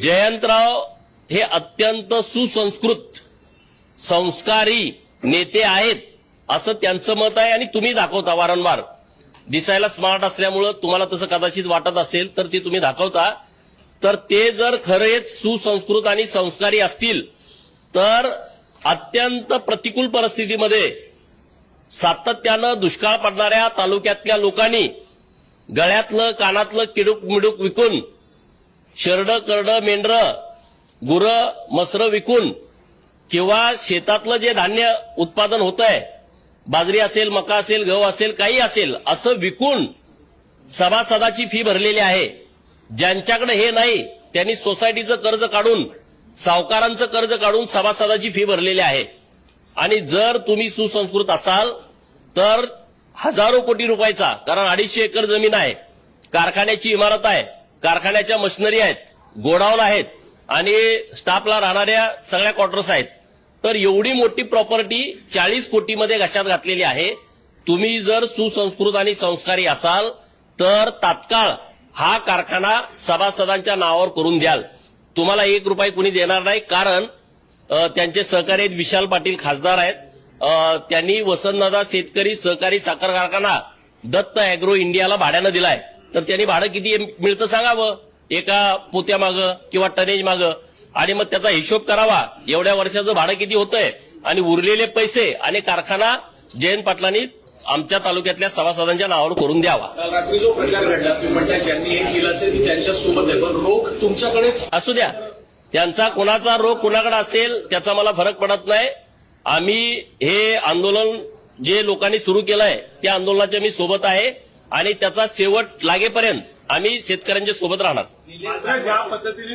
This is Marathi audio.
जयंतराव हे अत्यंत सुसंस्कृत संस्कारी नेते आहेत असं त्यांचं मत आहे आणि तुम्ही दाखवता वारंवार. दिसायला स्मार्ट असल्यामुळं तुम्हाला तसं कदाचित वाटत असेल तर ते तुम्ही दाखवता. तर ते जर खरेच सुसंस्कृत आणि संस्कारी असतील तर अत्यंत प्रतिकूल परिस्थितीमध्ये सातत्यानं दुष्काळ पडणाऱ्या तालुक्यातल्या लोकांनी गळ्यातलं कानातलं किडूक मिडूक विकून शरडं करड मेंढर गुरं मसरं विकून किंवा शेतातलं जे धान्य उत्पादन होत आहे बाजरी असेल मका असेल गहू असेल काही असेल असं विकून सभासदाची फी भरलेली आहे. ज्यांच्याकडे हे नाही त्यांनी सोसायटीचं कर्ज काढून सावकारांचं कर्ज काढून सभासदाची फी भरलेली आहे. आणि जर तुम्ही सुसंस्कृत असाल तर हजारो कोटी रुपयाचा कारण अडीचशे एकर जमीन आहे कारखान्याची इमारत आहे कारखान्याच्या मशिनरी आहेत गोडाऊन आहेत आणि स्टाफला राहणाऱ्या सगळ्या क्वार्टर्स आहेत. तर एवढी मोठी प्रॉपर्टी चाळीस कोटीमध्ये घशात घातलेली आहे. तुम्ही जर सुसंस्कृत आणि संस्कारी असाल तर तात्काळ हा कारखाना सभासदांच्या नावावर करून द्याल. तुम्हाला एक रुपये कुणी देणार नाही कारण त्यांचे सहकारी आहेत विशाल पाटील खासदार आहेत. त्यांनी वसंतदादा शेतकरी सहकारी साखर कारखाना दत्त अॅग्रो इंडियाला भाड्यानं दिलाय. तर त्यांनी भाडं किती मिळतं सांगावं? एका पोत्यामागं किंवा टनेज मागं. आणि मग त्याचा हिशोब करावा. एवढ्या वर्षाचं भाडं किती होतंय? आणि उरलेले पैसे आणि कारखाना जयंत पाटलांनी आमच्या तालुक्यातल्या सभासदांच्या नावावर करून द्यावा. रात्री जो प्रकार घडला तुम्ही म्हणता ज्यांनी हे केलं असेल ती त्यांच्यासोबत आहे. पण रोख तुमच्याकडेच असू द्या. त्यांचा कोणाचा रोग कुणाकडे असेल त्याचा मला फरक पडत नाही. आम्ही हे आंदोलन जे लोकांनी सुरू केलंय त्या आंदोलनाच्या मी सोबत आहे. आणि त्याचा शेवट लागेपर्यंत आम्ही शेतकऱ्यांच्या सोबत राहणार. ज्या पद्धतीने